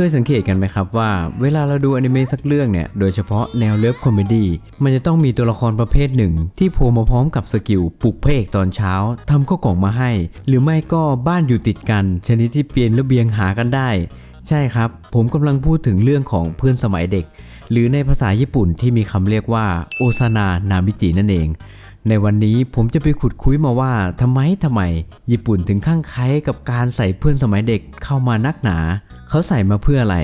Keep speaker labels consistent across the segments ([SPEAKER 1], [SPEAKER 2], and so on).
[SPEAKER 1] เคยสังเกตกันไหมครับว่าเวลาเราดูอนิเมะสักเรื่องเนี่ย โดยเฉพาะแนวเลิฟคอมเมดี้มันจะต้องมีตัวละครประเภทหนึ่ง ที่โผล่มาพร้อมกับสกิลปลุกพระเอกตอนเช้า ทำข้าวกล่องมาให้ หรือไม่ก็บ้านอยู่ติดกัน ชนิดที่เปลี่ยนระเบียงหากันได้ ใช่ครับ ผมกำลังพูดถึงเรื่องของเพื่อนสมัยเด็ก หรือในภาษาญี่ปุ่นที่มีคำเรียกว่าโอซานานามิจินั่นเองในวันนี้ผมจะไปขุดคุยมาว่าทำไมทำไม ญี่ปุ่นถึงข้างไคล้กับการใส่เพื่อนสมัยเด็กเข้ามานักหนา เขาใส่มาเพื่ออะไร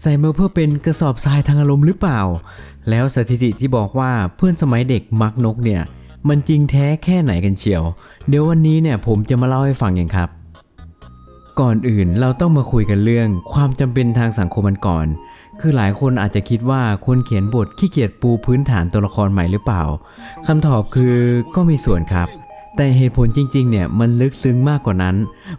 [SPEAKER 1] ใส่มาเพื่อเป็นกระสอบทรายทางอารมณ์หรือเปล่า แล้วสถิติที่บอกว่าเพื่อนสมัยเด็กมักนกเนี่ย มันจริงแท้แค่ไหนกันเชียว เดี๋ยววันนี้เนี่ยผมจะมาเล่าให้ฟังอย่างครับ ก่อนอื่นเราต้องมาคุยกันเรื่อง ความจำเป็นทางสังคมกันก่อน คือหลายคนอาจจะคิดว่าคนเขียนบทขี้เกียจปูพื้นฐานตัวละครใหม่หรือเปล่าคำตอบคือก็มีส่วนครับแต่เหตุผลจริงๆ เนี่ยมันลึกซึ้งมากกว่านั้น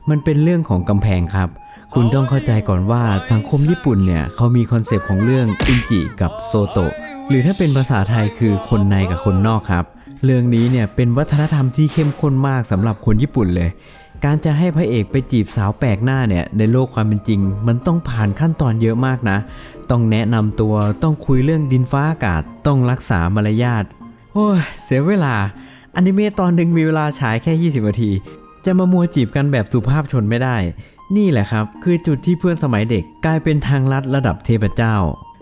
[SPEAKER 1] มันเป็นเรื่องของกำแพงครับ คุณต้องเข้าใจก่อนว่าสังคมญี่ปุ่นเนี่ยเขามีคอนเซปต์ของเรื่องอินจิกับโซโตะหรือถ้าเป็นภาษาไทยคือคนในกับคนนอกครับ เรื่องนี้เนี่ยเป็นวัฒนธรรมที่เข้มข้นมากสำหรับคนญี่ปุ่นเลย การจะให้พระเอกไปจีบสาวแปลกหน้าเนี่ยในโลกความเป็นจริง มันต้องผ่านขั้นตอนเยอะมากนะ ต้องแนะนำตัวต้องคุยเรื่องดินฟ้าอากาศ ต้องรักษามารยาทโอ้ยเสียเวลาอนิเมะตอนหนึ่งมีเวลาฉายแค่ 20นาที จะมามัวจีบกันแบบสุภาพชนไม่ได้ นี่แหละครับ คือจุดที่เพื่อนสมัยเด็กกลายเป็นทางลัดระดับเทพเจ้า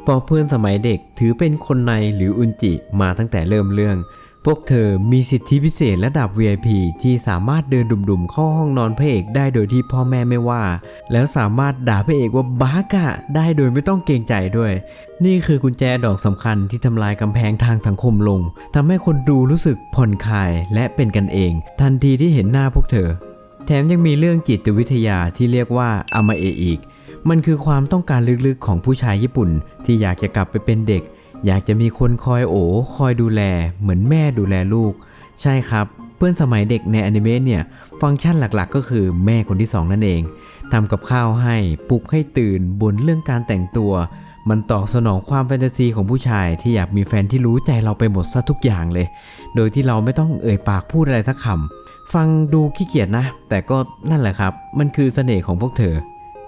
[SPEAKER 1] เพอเพื่อนสมัยเด็กถือเป็นคนในหรืออุนจิมาตั้งแต่เริ่มเรื่อง พวกเธอมีสิทธิพิเศษระดับ VIP ที่สามารถเดินดุ่มๆเข้าห้องนอนพระเอกได้โดยที่พ่อแม่ไม่ว่า แล้วสามารถด่าพระเอกว่าบ้ากะได้โดยไม่ต้องเกรงใจด้วย นี่คือกุญแจดอกสำคัญที่ทำลายกำแพงทางสังคมลงทำให้คนดูรู้สึกผ่อนคลายและเป็นกันเอง ทันทีที่เห็นหน้าพวกเธอ แถมยังมีเรื่องจิตวิทยาที่เรียกว่าอามาเอะอีก มันคือความต้องการลึกๆของผู้ชายญี่ปุ่น ที่อยากจะกลับไปเป็นเด็ก อยากจะมีคนคอยโอคอยดูแล เหมือนแม่ดูแลลูก ใช่ครับ เพื่อนสมัยเด็กในอนิเมะเนี่ย ฟังก์ชันหลักๆ ก็คือแม่คนที่สองนั่นเองทำกับข้าวให้ปลุกให้ตื่นบนเรื่องการแต่งตัว มันตอบสนองความแฟนตาซีของผู้ชายที่อยากมีแฟนที่รู้ใจเราไปหมดซะทุกอย่างเลย โดยที่เราไม่ต้องเอ่ยปากพูดอะไรสักคำ ฟังดูขี้เกียจนะ แต่ก็นั่นแหละครับ มันคือเสน่ห์ของพวกเธอ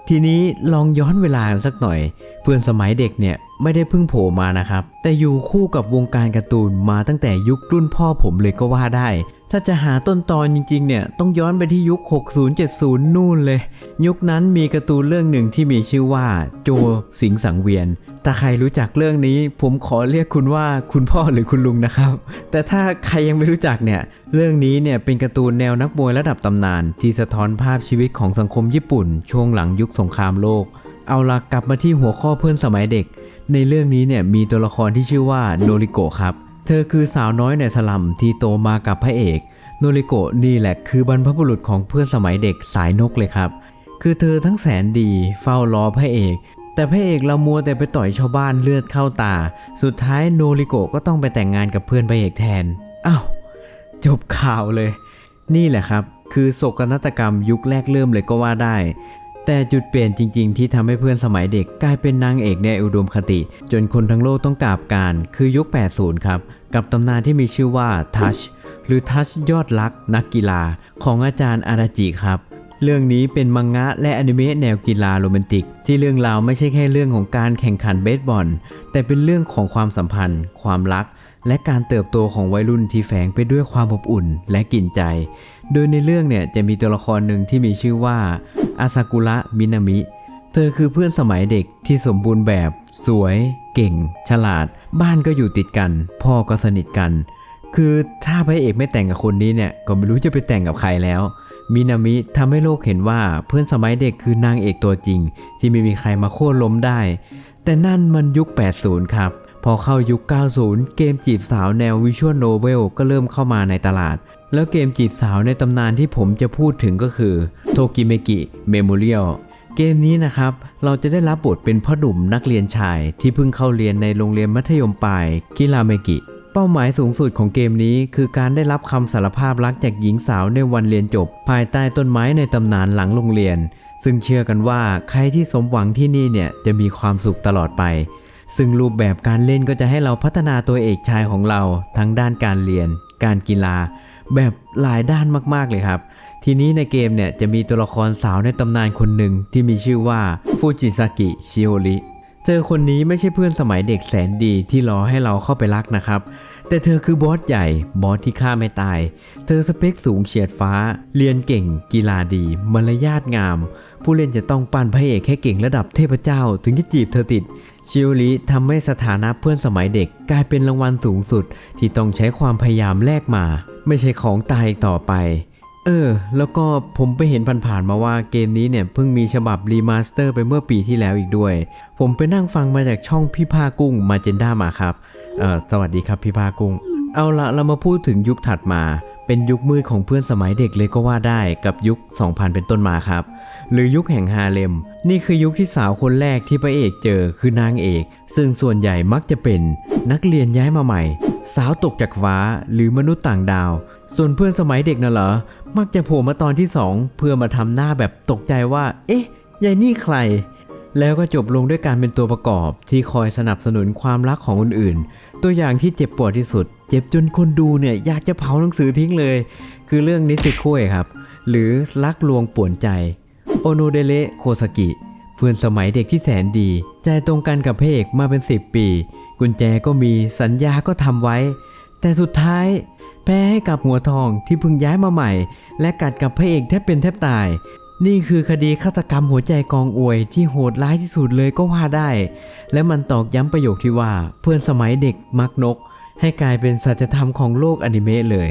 [SPEAKER 1] ทีนี้ลองย้อนเวลากันสักหน่อย เพื่อนสมัยเด็กเนี่ยไม่ได้เพิ่งโผล่มานะครับ แต่อยู่คู่กับวงการการ์ตูนมาตั้งแต่ยุครุ่นพ่อผมเลยก็ว่าได้ ถ้าจะหาต้นตอนจริงๆเนี่ยต้องย้อนไปที่ยุค 60-70 นู่นเลย ยุคนั้นมีการ์ตูนเรื่องหนึ่งที่มีชื่อว่าโจสิงสังเวียน ถ้าใครรู้จักเรื่องนี้ผมขอเรียกคุณว่าคุณพ่อหรือคุณลุงนะครับ แต่ถ้าใครยังไม่รู้จักเนี่ยเรื่องนี้เนี่ยเป็นการ์ตูนแนวนักมวยระดับตำนาน ที่สะท้อนภาพชีวิตของสังคมญี่ปุ่น ช่วงหลังยุคสงครามโลก เอาละกลับมาที่หัวข้อเพื่อนสมัยเด็ก ในเรื่องนี้เนี่ยมีตัวละครที่ชื่อว่าโนริโกะครับ เธอคือสาวน้อยในสลัมที่โตมากับพระเอก โนริโกะนี่แหละคือบรรพบุรุษของเพื่อนสมัยเด็กสายนกเลยครับ คือเธอทั้งแสนดีเฝ้ารอพระเอก แต่พระเอกเรามัวแต่ไปต่อยชาวบ้านเลือดเข้าตา สุดท้ายโนริโกะก็ต้องไปแต่งงานกับเพื่อนพระเอกแทนอ้าวจบข่าวเลย นี่แหละครับ คือโศกนาฏกรรมยุคแรกเริ่มเลยก็ว่าได้ แต่จุดเปลี่ยนจริง ๆ ที่ทำให้เพื่อนสมัยเด็กกลายเป็นนางเอกในอุดมคติ จนคนทั้งโลกต้องกราบการคือยุค 80 ครับ กับตำนานที่มีชื่อว่าทัชหรือทัชยอดรักนักกีฬาของอาจารย์อาราจิครับเรื่องนี้เป็นมังงะและอนิเมะแนวกีฬาโรแมนติก ที่เรื่องราวไม่ใช่แค่เรื่องของการแข่งขันเบสบอล แต่เป็นเรื่องของความสัมพันธ์ ความรัก และการเติบโตของวัยรุ่นที่แฝงไปด้วยความอบอุ่นและกลิ่นใจ โดยในเรื่องเนี่ยจะมีตัวละครหนึ่งที่มีชื่อว่า อาซากุระมินามิ เธอคือเพื่อนสมัยเด็กที่สมบูรณ์แบบ สวย เก่ง ฉลาด บ้านก็อยู่ติดกัน พ่อก็สนิทกัน คือถ้าพระเอกไม่แต่งกับคนนี้เนี่ย ก็ไม่รู้จะไปแต่งกับใครแล้วมินามิทำให้โลกเห็นว่าเพื่อนสมัยเด็กคือนางเอกตัวจริง ที่ไม่มีใครมาโค่นล้มได้ แต่นั่นมันยุค 80 ครับ พอเข้ายุค 90 เกมจีบสาวแนววิชวลโนเวลก็เริ่มเข้ามาในตลาด แล้วเกมจีบสาวในตำนานที่ผมจะพูดถึงก็คือโทกิเมกิเมโมเรียลเกมนี้นะครับ เราจะได้รับบทเป็นพ่อหนุ่มนักเรียนชายที่เพิ่งเข้าเรียนในโรงเรียนมัธยมปลายกิราเมกิ เป้าหมายสูงสุดของเกมนี้ คือการได้รับคำสารภาพรักจากหญิงสาวในวันเรียนจบ ภายใต้ต้นไม้ในตำนานหลังโรงเรียน ซึ่งเชื่อกันว่าใครที่สมหวังที่นี่เนี่ยจะมีความสุขตลอดไป ซึ่งรูปแบบการเล่นก็จะให้เราพัฒนาตัวเอกชายของเรา ทั้งด้านการเรียน การกีฬา แบบหลายด้านมากๆเลยครับ ทีนี้ในเกมเนี่ยจะมีตัวละครสาวในตำนานคนหนึ่งที่มีชื่อว่าฟูจิซากิชิโอริเธอคนนี้ไม่ใช่เพื่อนสมัยเด็กแสนดีที่รอให้เราเข้าไปรักนะครับ แต่เธอคือบอสใหญ่บอสที่ฆ่าไม่ตาย เธอสเปคสูงเฉียดฟ้า เรียนเก่ง กีฬาดี มารยาทงาม ผู้เล่นจะต้องปั้นพระเอกให้เก่งระดับเทพเจ้า ถึงจะจีบเธอติดชิโอริทำให้สถานะเพื่อนสมัยเด็กกลายเป็นรางวัลสูงสุด ที่ต้องใช้ความพยายามแลกมา ไม่ใช่ของตายอีกต่อไป เออ แล้วก็ผมไปเห็นผ่านๆมาว่าเกมนี้เนี่ยเพิ่งมีฉบับรีมาสเตอร์ไปเมื่อปีที่แล้วอีกด้วย ผมไปนั่งฟังมาจากช่องพี่ภากุ้งมาเจนด้ามาครับ เออสวัสดีครับพี่ภากุ้ง เอาละเรามาพูดถึงยุคถัดมา เป็นยุคมืดของเพื่อนสมัยเด็กเลยก็ว่าได้กับยุค 2000 เป็นต้นมาครับ หรือยุคแห่งฮาเลม นี่คือยุคที่สาวคนแรกที่พระเอกเจอคือนางเอก ซึ่งส่วนใหญ่มักจะเป็นนักเรียนย้ายมาใหม่ สาวตกจากฟ้าหรือมนุษย์ต่างดาว ส่วนเพื่อนสมัยเด็กน่ะเหรอ มักจะโผล่มาตอนที่ 2 เพื่อมาทำหน้าแบบตกใจว่า เอ๊ะยายนี่ใครแล้วก็จบลงด้วยการเป็นตัวประกอบที่คอยสนับสนุนความรักของคนอื่น ตัวอย่างที่เจ็บปวดที่สุด เจ็บจนคนดูเนี่ยอยากจะเผาหนังสือทิ้งเลย คือเรื่องนิสิคุยครับ หรือรักลวงป่วนใจ โอโนเดเระโคซากิ เพื่อนสมัยเด็กที่แสนดี ใจตรงกันกับพระเอกมาเป็น 10 ปี กุญแจก็มีสัญญาก็ทำไว้ แต่สุดท้ายแพ้ให้กับหัวทองที่เพิ่งย้ายมาใหม่ และกัดกับพระเอกแทบเป็นแทบตาย นี่คือคดีฆาตกรรมหัวใจกองอวยที่โหดร้ายที่สุดเลยก็ว่าได้ และมันตอกย้ำประโยคที่ว่าเพื่อนสมัยเด็กมักนก ให้กลายเป็นสัจธรรมของโลกอนิเมะเลย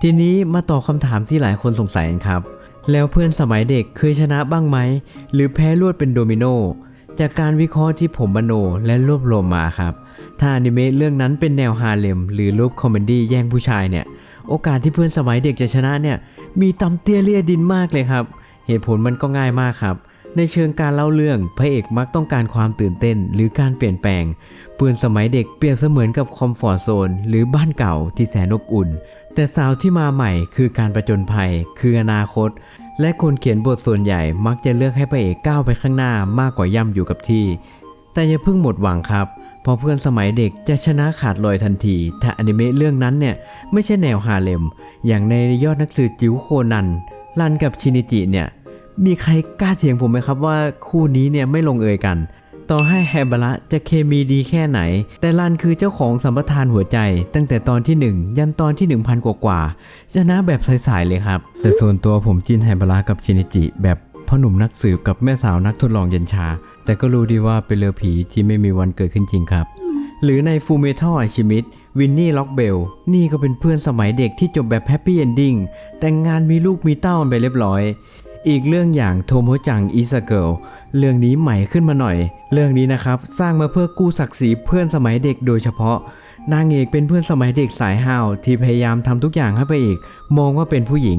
[SPEAKER 1] ทีนี้มาตอบคำถามที่หลายคนสงสัยกันครับ แล้วเพื่อนสมัยเด็กเคยชนะบ้างไหม หรือแพ้รวดเป็นโดมิโน จากการวิเคราะห์ที่ผมบโนและรวบรวมมาครับ ถ้าอนิเมะเรื่องนั้นเป็นแนวฮาเลมหรือรูปคอมเมดี้แย่งผู้ชายเนี่ย โอกาสที่เพื่อนสมัยเด็กจะชนะเนี่ย มีตำเตี้ยเลียดินมากเลยครับ เหตุผลมันก็ง่ายมากครับ ในเชิงการเล่าเรื่องพระเอกมักต้องการความตื่นเต้นหรือการเปลี่ยนแปลง เปื่อนสมัยเด็กเปรียบเสมือนกับคอมฟอร์ทโซนหรือบ้านเก่าที่แสนอบอุ่น แต่สาวที่มาใหม่คือการประจนภัย คืออนาคต และคนเขียนบทส่วนใหญ่มักจะเลือกให้พระเอกก้าวไปข้างหน้ามากกว่าย่ำอยู่กับที่ แต่อย่าเพิ่งหมดหวังครับเพราะเพื่อนสมัยเด็กจะชนะขาดลอยทันที ถ้าอนิเมะเรื่องนั้นเนี่ยไม่ใช่แนวฮาเลม อย่างในยอดนักสืบจิ๋วโคนัน รันกับชินิจิเนี่ย มีใครกล้าเถียงผมไหมครับว่าคู่นี้เนี่ยไม่ลงเอยกัน ต่อให้แฮบระจะเคมีดีแค่ไหน แต่รันคือเจ้าของสัมปทานหัวใจ ตั้งแต่ตอนที่ 1 ยันตอนที่ 1000 กว่ากว่าชนะแบบใสๆเลยครับ แต่ส่วนตัวผมจินแฮบระกับชินิจิ แบบพ่อหนุ่มนักสืบกับแม่สาวนักทดลองเย็นชา แต่ก็รู้ดีว่าเป็นเรือผีที่ไม่มีวันเกิดขึ้นจริงครับหรือในฟูเมทัลอาชิมิดวินนี่ล็อกเบล นี่ก็เป็นเพื่อนสมัยเด็กที่จบแบบแฮปปี้เอนดิ้งแต่งงานมีลูกมีเต้ากันไปเรียบร้อย อีกเรื่องอย่างโทโมจังอิซาเกิลเรื่องนี้ใหม่ขึ้นมาหน่อย เรื่องนี้นะครับสร้างมาเพื่อกู้ศักดิ์ศรีเพื่อนสมัยเด็กโดยเฉพาะ นางเอกเป็นเพื่อนสมัยเด็กสายห้าวที่พยายามทำทุกอย่างให้พระเอกมองว่าเป็นผู้หญิง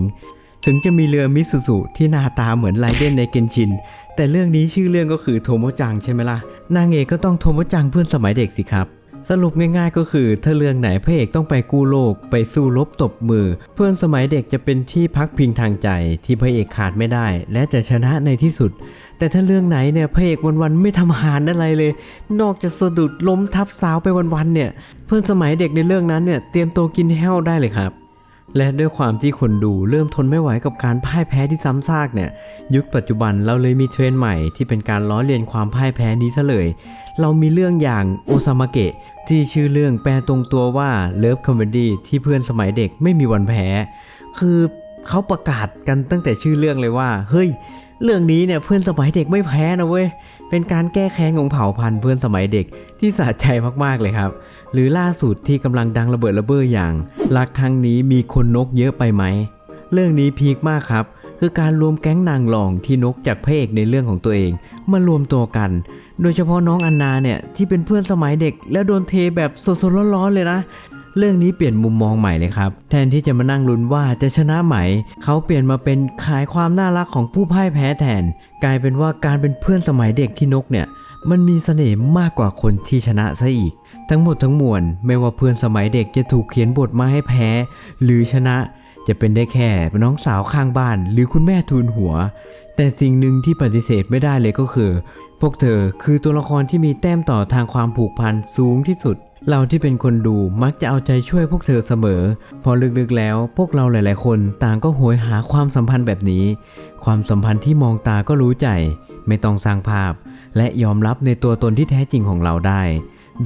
[SPEAKER 1] ถึงจะมีเรือมิตซูซุที่หน้าตาเหมือนไรเดนในเกนชิน แต่เรื่องนี้ชื่อเรื่องก็คือโทโมจังใช่ไหมล่ะ นางเอกก็ต้องโทโมจังเพื่อนสมัยเด็กสิครับ สรุปง่ายๆก็คือถ้าเรื่องไหนพระเอกต้องไปกู้โลก ไปสู้รบตบมือ เพื่อนสมัยเด็กจะเป็นที่พักพิงทางใจ ที่พระเอกขาดไม่ได้ และจะชนะในที่สุด แต่ถ้าเรื่องไหนเนี่ยพระเอกวันๆไม่ทำอาหารอะไรเลย นอกจากสะดุดล้มทับสาวไปวันๆเนี่ย เพื่อนสมัยเด็กในเรื่องนั้นเนี่ยเตรียมตัวกินแห้วได้เลยครับ และด้วยความที่คนดูเริ่มทนไม่ไหวกับการพ่ายแพ้ที่ซ้ำซากเนี่ย ยุคปัจจุบันเราเลยมีเทรนด์ใหม่ที่เป็นการล้อเลียนความพ่ายแพ้นี้ซะเลย เรามีเรื่องอย่างโอซามะเกะที่ชื่อเรื่องแปลตรงตัวว่าเลิฟคอมเมดี้ที่เพื่อนสมัยเด็กไม่มีวันแพ้ คือเขาประกาศกันตั้งแต่ชื่อเรื่องเลยว่า เฮ้ย เรื่องนี้เนี่ยเพื่อนสมัยเด็กไม่แพ้นะเว้ย เป็นการแก้แค้นของเผ่าพันธุ์เพื่อนสมัยเด็กที่สะใจมากๆเลยครับ หรือล่าสุดที่กำลังดังระเบิดระเบ้ออย่างรักครั้งนี้มีคนนกเยอะไปไหม เรื่องนี้พีคมากครับ คือการรวมแก๊งนางรองที่นกจากพระเอกในเรื่องของตัวเองมารวมตัวกัน โดยเฉพาะน้องอันนาเนี่ยที่เป็นเพื่อนสมัยเด็กแล้วโดนเทแบบสดๆร้อนๆเลยนะ เรื่องนี้เปลี่ยนมุมมองใหม่เลยครับ แทนที่จะมานั่งลุ้นว่าจะชนะไหม เขาเปลี่ยนมาเป็นขายความน่ารักของผู้พ่ายแพ้แทน กลายเป็นว่าการเป็นเพื่อนสมัยเด็กที่นกเนี่ยมันมีเสน่ห์มากกว่าคนที่ชนะซะอีก ทั้งหมดทั้งมวลไม่ว่าเพื่อนสมัยเด็กจะถูกเขียนบทมาให้แพ้ หรือชนะ จะเป็นได้แค่น้องสาวข้างบ้าน หรือคุณแม่ทูลหัว แต่สิ่งหนึ่งที่ปฏิเสธไม่ได้เลยก็คือ พวกเธอคือตัวละครที่มีแต้มต่อทางความผูกพันสูงที่สุด เราที่เป็นคนดูมักจะเอาใจช่วยพวกเธอเสมอ พอลึกๆแล้วพวกเราหลาย ๆ คนต่างก็โหยหาความสัมพันธ์แบบนี้ ความสัมพันธ์ที่มองตาก็รู้ใจ ไม่ต้องสร้างภาพ และยอมรับในตัวตนที่แท้จริงของเราได้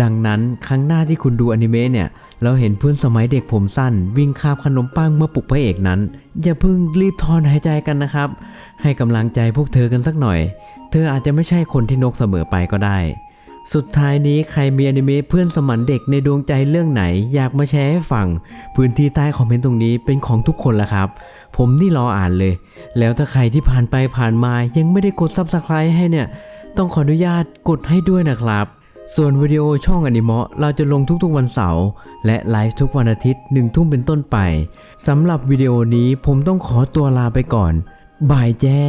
[SPEAKER 1] ดังนั้นครั้งหน้าที่คุณดูอนิเมะเนี่ย เราเห็นเพื่อนสมัยเด็กผมสั้น วิ่งคาบขนมปังเมื่อปลุกพระเอกนั้น อย่าเพิ่งรีบถอนหายใจกันนะครับ ให้กำลังใจพวกเธอกันสักหน่อย เธออาจจะไม่ใช่คนที่นกเสมอไปก็ได้ สุดท้ายนี้ใครมีอนิเมะเพื่อนสมันเด็กในดวงใจเรื่องไหน อยากมาแชร์ให้ฟัง พื้นที่ใต้คอมเมนต์ตรงนี้เป็นของทุกคนละครับ ผมนี่รออ่านเลย แล้วถ้าใครที่ผ่านไปผ่านมายังไม่ได้กด Subscribe ให้เนี่ย ต้องขออนุญาตกดให้ด้วยนะครับ ส่วนวิดีโอช่องอนิเมะเราจะลงทุกๆวันเสาร์และไลฟ์ทุกวันอาทิตย์หนึ่งทุ่มเป็นต้นไปสำหรับวิดีโอนี้ผมต้องขอตัวลาไปก่อนบายแจ้